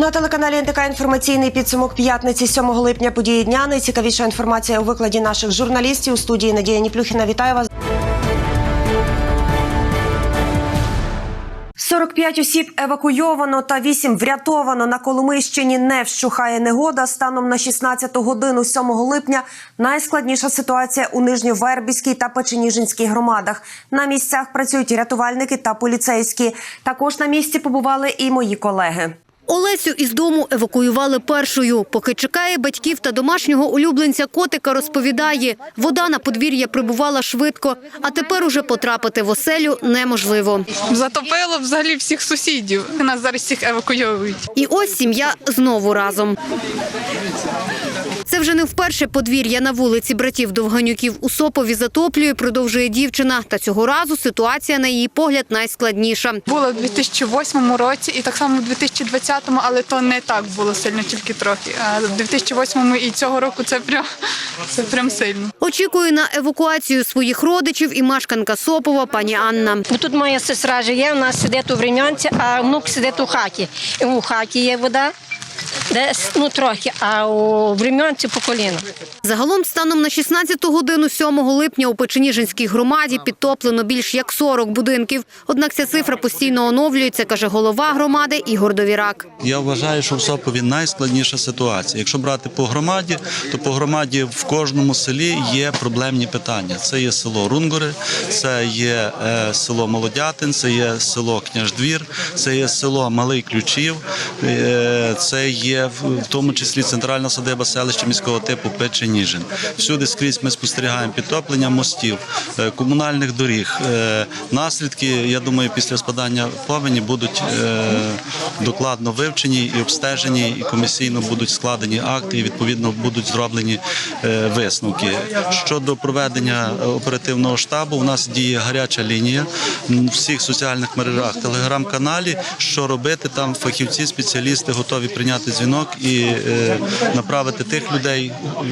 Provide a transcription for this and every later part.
На телеканалі НТК інформаційний підсумок п'ятниці 7 липня події дня. Найцікавіша інформація у викладі наших журналістів у студії Надія Ніплюхіна. Вітаю вас. 45 осіб евакуйовано та 8 врятовано на Коломийщині. Не вщухає негода. Станом на 16 годину 7 липня найскладніша ситуація у Нижньовербіській та Печеніжинській громадах. На місцях працюють рятувальники та поліцейські. Також на місці побували і мої колеги. Олесю із дому евакуювали першою. Поки чекає батьків та домашнього улюбленця котика, розповідає, вода на подвір'я прибувала швидко, а тепер уже потрапити в оселю неможливо. Затопило взагалі всіх сусідів. Нас зараз всіх евакуйовують. І ось сім'я знову разом. Це вже не вперше подвір'я на вулиці братів Довганюків у Сопові затоплює, продовжує дівчина. Та цього разу ситуація, на її погляд, найскладніша. Було в 2008 році і так само в 2020, але то не так було сильно, тільки трохи. А в 2008 і цього року це прям це прям сильно. Очікує на евакуацію своїх родичів і мешканка Сопова пані Анна. Бо тут моя сестра живе, вона сидить у Врем'янці, а внук сидить у хаті. У хаті є вода, десь ну трохи, а у Врем'янці по коліна. Загалом, станом на 16 годину 7 липня у Печеніжинській громаді підтоплено більш як 40 будинків. Однак ця цифра постійно оновлюється, каже голова громади Ігор Довірак. Я вважаю, що в Сопові найскладніша ситуація. Якщо брати по громаді, то по громаді в кожному селі є проблемні питання. Це є село Рунгори, це є е, село Молодятин, це є село Княждвір, це є село Малий Ключів, е, це є в тому числі центральна садиба селища міського типу Печеніжин. Всюди скрізь ми спостерігаємо підтоплення мостів, е, комунальних доріг. Е, Наслідки, я думаю, після спадання повені будуть е, докладно вивчені і обстежені, і комісійно будуть складені акти, і відповідно будуть зроблені висновки. Щодо проведення оперативного штабу, у нас діє гаряча лінія в всіх соціальних мережах, телеграм-каналі. Що робити там? Фахівці, спеціалісти готові прийняти дзвінок і е, направити тих людей, е,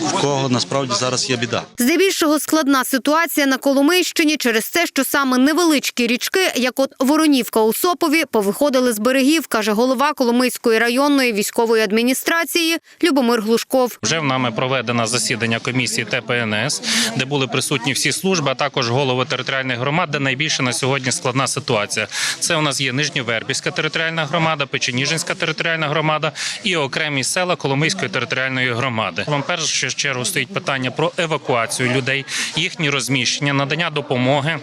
в кого насправді зараз є біда. Здебільшого складна ситуація на Коломийщині через те, що саме невеличкі річки, як от Воронівка у Сопові, повиходили з берегів, каже голова Коломийської районної військової адміністрації Любомир Глушков. Вже в нами проведено засідання комісії ТПНС, де були присутні всі служби, а також голови територіальних громад, де найбільше на сьогодні складна ситуація. Це у нас є Нижньовербівська територіальна громада, Печеніжинська територіальна громада і окремі села Коломийської територіальної громади. Вам першу чергу стоїть питання про евакуацію людей, їхні розміщення, надання допомоги.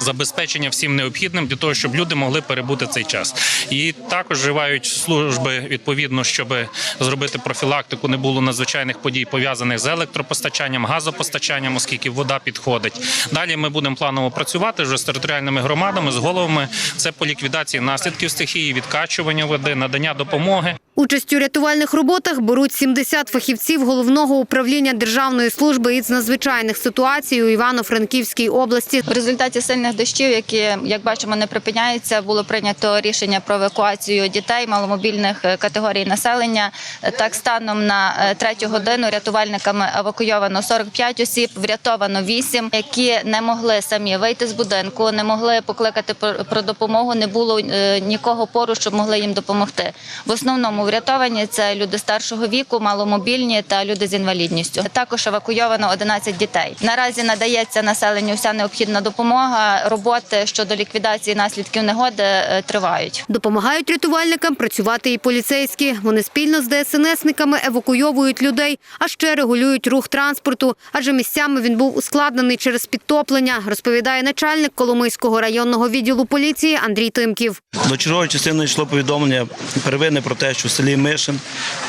Забезпечення всім необхідним для того, щоб люди могли перебути цей час, і також вживають служби відповідно, щоб зробити профілактику. Не було надзвичайних подій пов'язаних з електропостачанням, газопостачанням, оскільки вода підходить. Далі ми будемо планово працювати вже з територіальними громадами, з головами. Це по ліквідації наслідків стихії, відкачування води, надання допомоги допомоги. Участь у рятувальних роботах беруть 70 фахівців головного управління Державної служби із надзвичайних ситуацій у Івано-Франківській області. В результаті сильних дощів, які як бачимо не припиняються, було прийнято рішення про евакуацію дітей маломобільних е, категорій населення. Е, Так, станом на е, третю годину рятувальниками евакуйовано 45 осіб, врятовано 8, які не могли самі вийти з будинку, не могли покликати про- допомогу. Не було нікого поруч, щоб могли їм допомогти. В основному врятовані це люди старшого віку, маломобільні та люди з інвалідністю. Також евакуйовано 11 дітей. Наразі надається населенню вся необхідна допомога. Роботи щодо ліквідації наслідків негоди е, тривають. Допомагають рятувальникам працювати і поліцейські. Вони спільно з ДСНСниками евакуйовують людей, а ще регулюють рух транспорту, адже місцями він був ускладнений через підтоплення, розповідає начальник Коломийського районного відділу поліції Андрій Тимків. До чергової частини йшло повідомлення первинне про те, що селі Мишин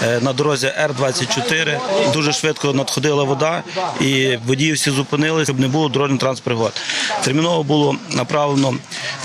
е, на дорозі Р-24 дуже швидко надходила вода, і водії всі зупинилися, щоб не було дорожньо транспригод. Терміново було направлено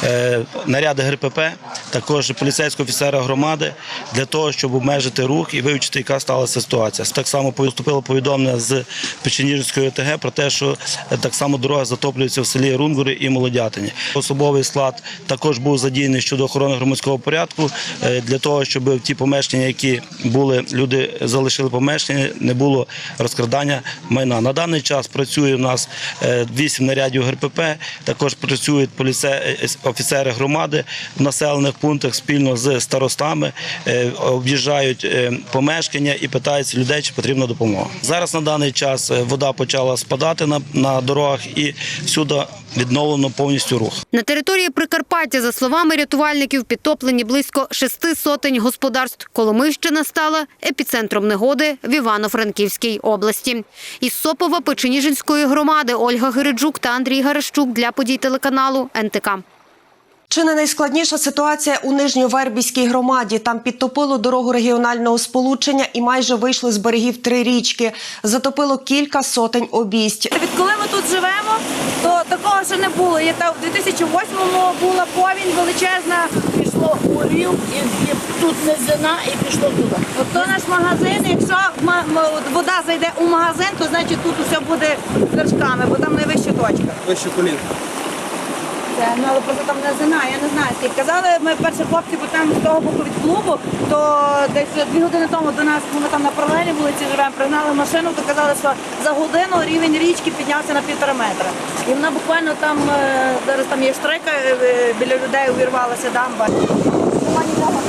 е, наряди ГРПП, також поліцейського офіцера громади для того, щоб обмежити рух і вивчити, яка сталася ситуація. Так само поступило повідомлення з Печеніжської ОТГ про те, що е, так само дорога затоплюється в селі Рунгури і Молодятині. Особовий склад також був задіяний щодо охорони громадського порядку е, для того, щоб ті помешкання. які були, люди залишили помешкання, не було розкрадання майна. На даний час працює у нас е, вісім нарядів ГРПП, також працюють поліце... офіцери громади в населених пунктах спільно з старостами, е, об'їжджають е, помешкання і питаються людей, чи потрібна допомога. Зараз на даний час е, вода почала спадати на, на дорогах і всюди відновлено повністю рух. На території Прикарпаття, за словами рятувальників, підтоплені близько шести сотень господарств. Коломийщина стала епіцентром негоди в Івано-Франківській області. Із Сопова Печеніжинської громади Ольга Гириджук та Андрій Гарещук для подій телеканалу НТК. Чи не найскладніша ситуація у Нижньовербіській громаді? Там підтопило дорогу регіонального сполучення і майже вийшли з берегів три річки. Затопило кілька сотень обійсть. Відколи ми тут живемо, то такого ще не було. Є та в 2008-му була повінь величезна. пішло у рів, і, і тут низина, і пішло туди. От то наш магазин. Якщо вода зайде у магазин, то значить тут усе буде вершками, бо там найвища точка. Вище колін. Це, ну але просто там не низина, я не знаю скільки. Казали, ми перші хлопці, бо там з того боку від клубу, то десь дві години тому до нас, ми там на паралельній вулиці живемо, пригнали машину, то казали, що за годину рівень річки піднявся на півтора метра. І вона буквально там, е, зараз там є штрика, е, е, біля людей увірвалася дамба. Нема нікого.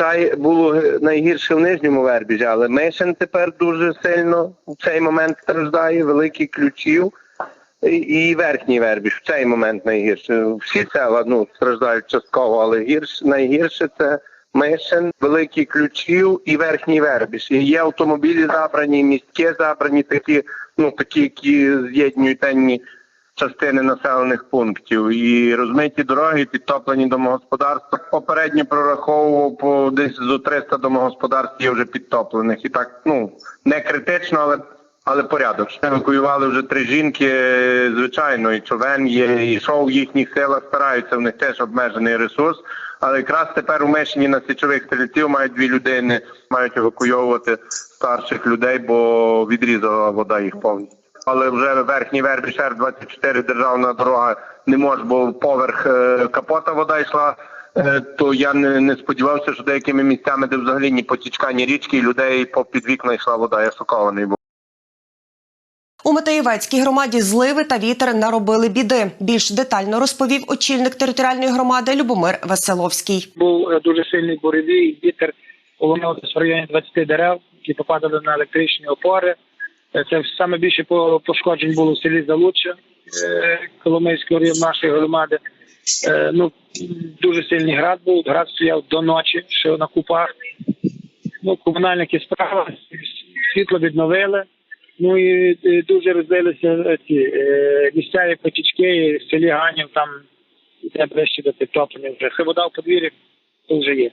Зазвичай було найгірше в нижньому вербіжі, але Мишин тепер дуже сильно в цей момент страждає, великий ключів. І, верхній вербіж в цей момент найгірше. Всі села ну, страждають частково, але гірш, найгірше це Мишин, великий ключів і верхній вербіж. І є автомобілі забрані, містки забрані, такі, ну такі, які з'єднують денні частини населених пунктів і розмиті дороги, підтоплені домогосподарства. Попередньо прораховував по десь зо 300 домогосподарств є вже підтоплених. І так, ну не критично, але але порядочно. Евакуювали вже три жінки. Звичайно, і човен є, і що в їхніх силах стараються. В них теж обмежений ресурс. Але якраз тепер у Мишині на січових стрільців мають дві людини, мають евакуйовувати старших людей, бо відрізала вода їх повністю але вже верхній вербіж Р-24 державна дорога не може, бо поверх е, капота вода йшла. е, То я не, не сподівався, що деякими місцями, де взагалі ні потічка, ні річки, і людей по під вікна йшла вода. Я шокований був. У Матеєвецькій громаді зливи та вітер наробили біди. Більш детально розповів очільник територіальної громади Любомир Веселовський. Був е, дуже сильний буревій, вітер поломив в районі 20 дерев, які попадали на електричні опори. Е, Це саме більше пошкоджень було в селі Залуччя е, Коломийського району нашої громади. Е, Ну, дуже сильний град був. Град стояв до ночі, що на купах. Ну, комунальники справилися, світло відновили. Ну і дуже розбилися ці місцеві потічки, в селі Ганів там йде ближче до підтоплення вже. Це вода в подвір'ї вже є.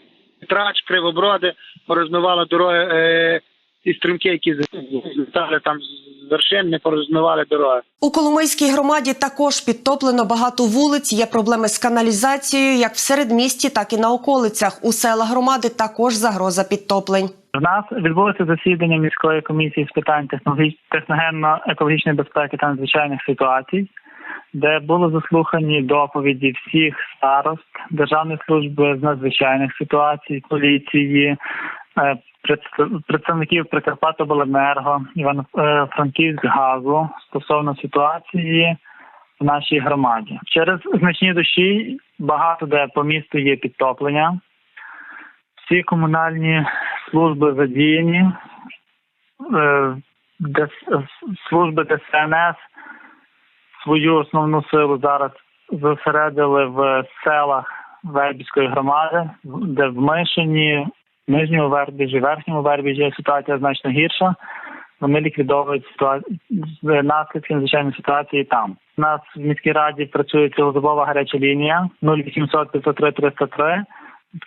Трач, кривоброди, порозмивали дороги, ті стрімки, які злітали там з вершин, не порозмивали дороги. У Коломийській громаді також підтоплено багато вулиць. Є проблеми з каналізацією як в середмісті, так і на околицях. У селах громади також загроза підтоплень. В нас відбулося засідання міської комісії з питань техногенно-екологічної безпеки та надзвичайних ситуацій, де були заслухані доповіді всіх старост Державної служби з надзвичайних ситуацій, поліції, е, представників Прикарпатобленерго, Івано-Франківськ газу стосовно ситуації в нашій громаді. Через значні дощі багато де по місту є підтоплення. Всі комунальні служби задіяні, Е, служби ДСНС свою основну силу зараз зосередили в селах Вербівської громади, де в Мишині, Нижньому Вербіжі, Верхньому Вербіжі ситуація значно гірша. Вони ліквідовують ситуа- з- наслідки надзвичайної ситуації там. У нас в міській раді працює цілодобова гаряча лінія 0800 503 303,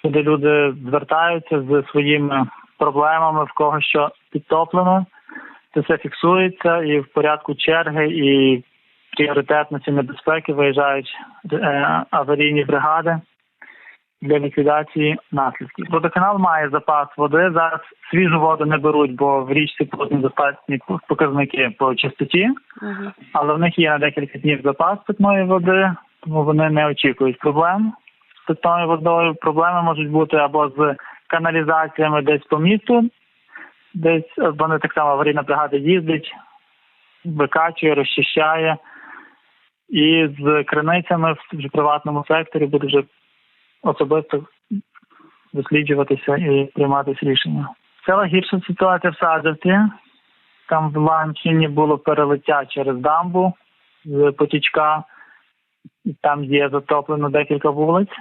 куди люди звертаються з своїми проблемами, в кого що підтоплено. Це все фіксується і в порядку черги і пріоритетності небезпеки виїжджають е, аварійні бригади для ліквідації наслідків. Водоканал має запас води. Зараз свіжу воду не беруть, бо в річці тут недостатні показники по чистоті, але в них є на декілька днів запас питної води, тому вони не очікують проблем з питною водою. Проблеми можуть бути або з каналізаціями десь по місту, десь вони так само аварійна бригада їздить, викачує, розчищає. І з криницями в приватному секторі буде вже особисто досліджуватися і прийматися рішення. Це гірша ситуація в Саджавці. Там в Ланчині було перелиття через дамбу з потічка, там є затоплено декілька вулиць,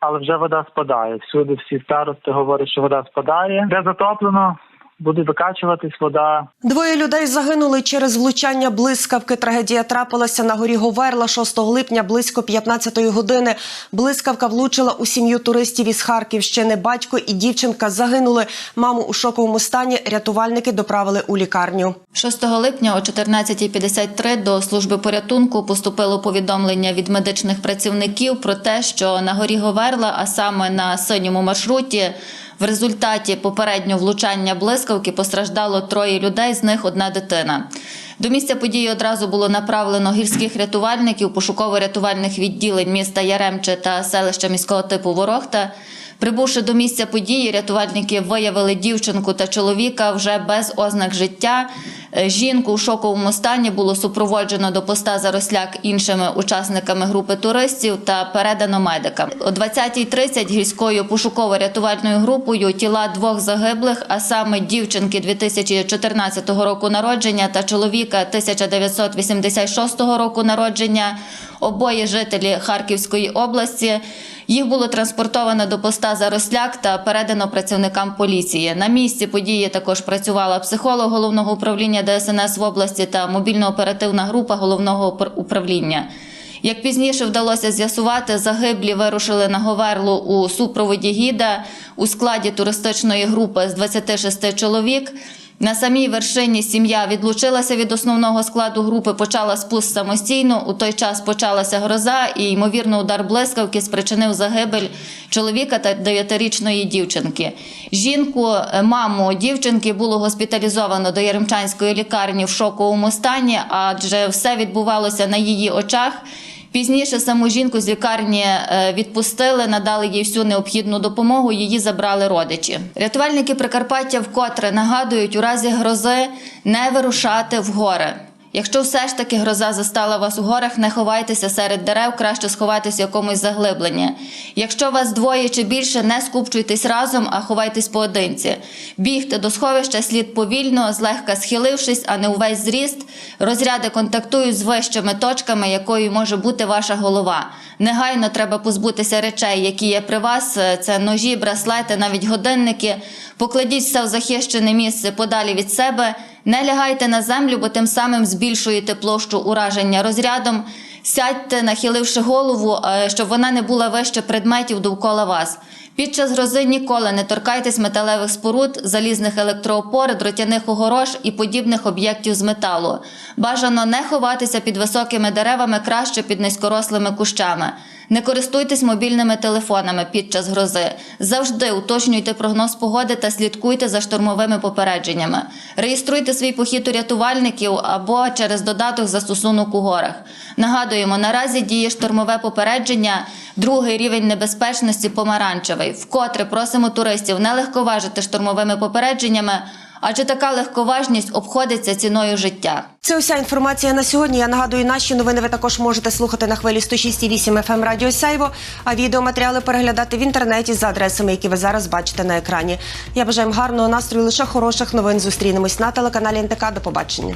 але вже вода спадає. Всюди всі старости говорять, що вода спадає. Де затоплено, буде викачуватись вода Двоє людей загинули через влучання блискавки. Трагедія трапилася на горі Говерла 6 липня близько 15-ї години. Блискавка влучила у сім'ю туристів із Харківщини. Батько і дівчинка загинули. Маму у шоковому стані рятувальники доправили у лікарню. 6 липня о 14.53 до служби порятунку поступило повідомлення від медичних працівників про те, що на горі Говерла, а саме на синьому маршруті, в результаті попереднього влучання блискавки постраждало троє людей, з них одна дитина. До місця події одразу було направлено гірських рятувальників, пошуково-рятувальних відділень міста Яремче та селища міського типу Ворохта. Прибувши до місця події, рятувальники виявили дівчинку та чоловіка вже без ознак життя. Е, Жінку у шоковому стані було супроводжено до поста Заросляк іншими учасниками групи туристів та передано медикам. О 20.30 гірською пошуково-рятувальною групою тіла двох загиблих, а саме дівчинки 2014 року народження та чоловіка 1986 року народження, обоє жителі Харківської області. Їх було транспортовано до поста Заросляк та передано працівникам поліції. На місці події також працювала психолог головного управління ДСНС в області та мобільно-оперативна група головного упр- управління. Як пізніше вдалося з'ясувати, загиблі вирушили на Говерлу у супроводі гіда у складі туристичної групи з 26 чоловік. На самій вершині сім'я відлучилася від основного складу групи, почала спуск самостійно. У той час почалася гроза, і ймовірно удар блискавки спричинив загибель чоловіка та дев'ятирічної дівчинки. Жінку, е, маму дівчинки, було госпіталізовано до Яремчанської лікарні в шоковому стані, адже все відбувалося на її очах. Пізніше саму жінку з лікарні е, відпустили, надали їй всю необхідну допомогу. Її забрали родичі. Рятувальники Прикарпаття вкотре нагадують у разі грози не вирушати в гори. Якщо все ж таки гроза застала вас у горах, не ховайтеся серед дерев, краще сховайтесь в якомусь заглибленні. Якщо вас двоє чи більше, не скупчуйтесь разом, а ховайтесь поодинці. Бігти до сховища слід повільно, злегка схилившись, а не увесь зріст. Розряди контактують з вищими точками, якою може бути ваша голова. Негайно треба позбутися речей, які є при вас. Це ножі, браслети, навіть годинники. Покладіть все в захищене місце подалі від себе. Не лягайте на землю, бо тим самим збільшуєте площу ураження розрядом. Сядьте, нахиливши голову, е, щоб вона не була вище предметів довкола вас. Під час грози ніколи не торкайтесь металевих споруд, залізних електроопор, дротяних огорож і подібних об'єктів з металу. Бажано не ховатися під високими деревами, краще під низькорослими кущами. Не користуйтесь мобільними телефонами під час грози. Завжди уточнюйте прогноз погоди та слідкуйте за штурмовими попередженнями. Реєструйте свій похід у рятувальників або через додаток застосунок у горах. Нагадуємо, наразі діє штурмове попередження, другий рівень небезпечності помаранчевий. Вкотре просимо туристів не легковажити штурмовими попередженнями, адже така легковажність обходиться ціною життя. Це уся інформація на сьогодні. Я нагадую, наші новини ви також можете слухати на хвилі 106,8 FM Радіо Сяйво, а відеоматеріали переглядати в інтернеті за адресами, які ви зараз бачите на екрані. Я бажаю вам гарного настрою, лише хороших новин. Зустрінемось на телеканалі НТК. До побачення.